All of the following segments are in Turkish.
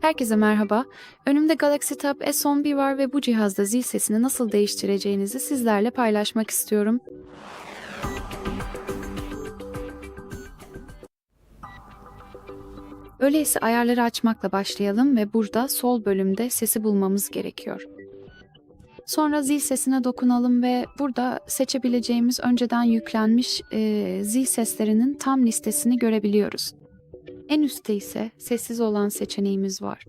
Herkese merhaba. Önümde Galaxy Tab S11 var ve bu cihazda zil sesini nasıl değiştireceğinizi sizlerle paylaşmak istiyorum. Öyleyse ayarları açmakla başlayalım ve burada sol bölümde sesi bulmamız gerekiyor. Sonra zil sesine dokunalım ve burada seçebileceğimiz önceden yüklenmiş eee, zil seslerinin tam listesini görebiliyoruz. En üstte ise sessiz olan seçeneğimiz var.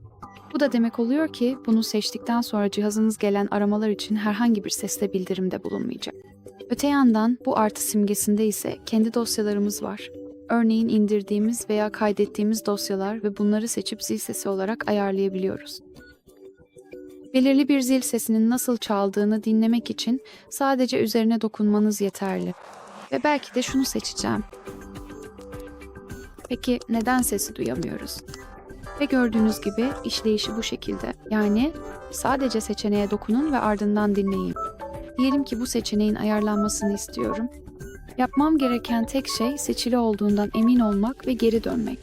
Bu da demek oluyor ki bunu seçtikten sonra cihazınız gelen aramalar için herhangi bir sesle bildirimde bulunmayacak. Öte yandan bu artı simgesinde ise kendi dosyalarımız var. Örneğin indirdiğimiz veya kaydettiğimiz dosyalar ve bunları seçip zil sesi olarak ayarlayabiliyoruz. Belirli bir zil sesinin nasıl çaldığını dinlemek için sadece üzerine dokunmanız yeterli. Ve belki de şunu seçeceğim. Peki neden sesi duyamıyoruz? Ve gördüğünüz gibi işleyişi bu şekilde. Yani sadece seçeneğe dokunun ve ardından dinleyin. Diyelim ki bu seçeneğin ayarlanmasını istiyorum. Yapmam gereken tek şey seçili olduğundan emin olmak ve geri dönmek.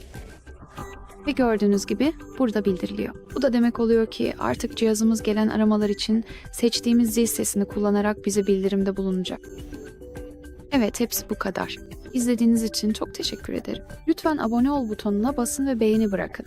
Ve gördüğünüz gibi burada bildiriliyor. Bu da demek oluyor ki artık cihazımız gelen aramalar için seçtiğimiz zil sesini kullanarak bize bildirimde bulunacak. Evet, hepsi bu kadar. İzlediğiniz için çok teşekkür ederim. Lütfen abone ol butonuna basın ve beğeni bırakın.